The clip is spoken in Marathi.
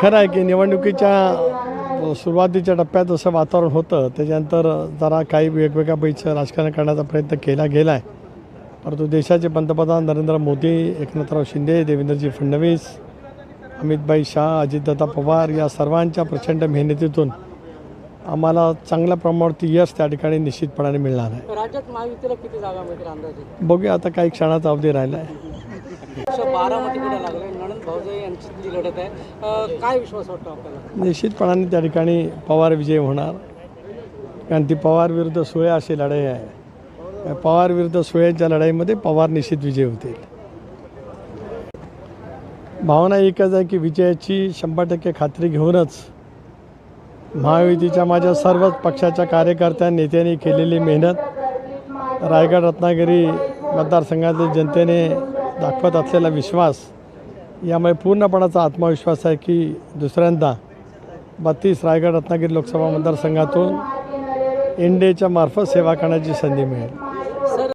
खरं आहे की निवडणुकीच्या सुरुवातीच्या टप्प्यात जसं वातावरण होतं त्याच्यानंतर जरा काही वेगवेगळ्या पैसे राजकारण करण्याचा प्रयत्न केला गेला आहे परंतु देशाचे पंतप्रधान नरेंद्र मोदी एकनाथराव शिंदे देवेंद्रजी फडणवीस अमितभाई शाह अजितदादा पवार या सर्वांच्या प्रचंड मेहनतीतून आम्हाला चांगल्या प्रमाणावरती यश त्या ठिकाणी निश्चितपणाने मिळणार आहे. राज्यात महायुतीला किती जागा मिळतील अंदाजे? बघूया आता काही क्षणाचा अवधी राहिला आहे बारामतीकडे नणंद भाऊजाई यांची लढत आहे. काय विश्वास वाटतो आपल्याला? निश्चितपणाने त्या ठिकाणी पवार विजय होणार. कारण ती पवार विरुद्ध सुळे अशी लढाई आहे. पवार विरुद्ध सुळेच्या लढाईमध्ये पवार निश्चित विजय होतील. भावना एकच आहे की विजयाची शंभर टक्के खात्री घेऊनच महायुतीच्या माझ्या सर्वच पक्षाच्या कार्यकर्त्या नेत्यांनी केलेली मेहनत. रायगड रत्नागिरी मतदारसंघातील जनतेने दाखवत असलेला विश्वास यामुळे पूर्णपणाचा आत्मविश्वास आहे की दुसऱ्यांदा बत्तीस रायगड रत्नागिरी लोकसभा मतदारसंघातून एन डी एच्या मार्फत सेवा करण्याची संधी मिळेल.